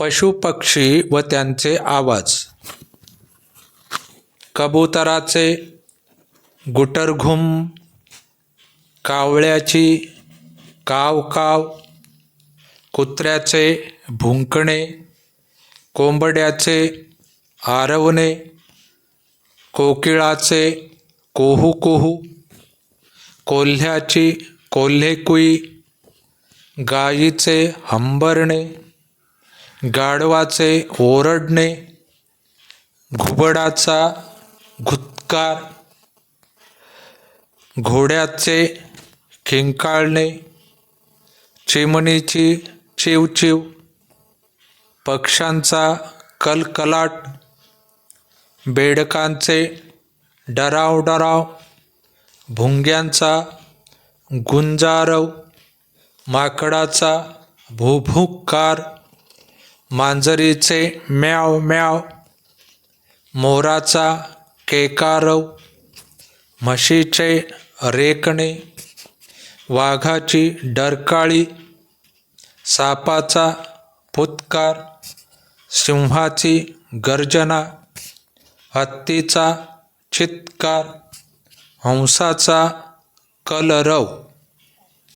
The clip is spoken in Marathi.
पशुपक्षी व त्यांचे आवाज. कबुतराचे गुटरघुम कावळ्याची काव काव कुत्र्याचे भुंकणे कोंबड्याचे आरवणे कोकिळाचे कोहू कोहू कोल्ह्याची कोल्हेकुई गायीचे हंबरणे गाढवाचे ओरडणे घुबडाचा घुतकार घोड्याचे किंकाळणे चिमणीची चिवचिव पक्ष्यांचा कलकलाट बेडकांचे डराव डराव भुंग्यांचा गुंजारव माकडाचा भुभुकार मांजरीचे म्याव म्याव मोराचा केकारव म्हशीचे रेकणे वाघाची डरकाळी सापाचा फुतकार सिंहाची गर्जना हत्तीचा चित्कार हंसाचा कलरव.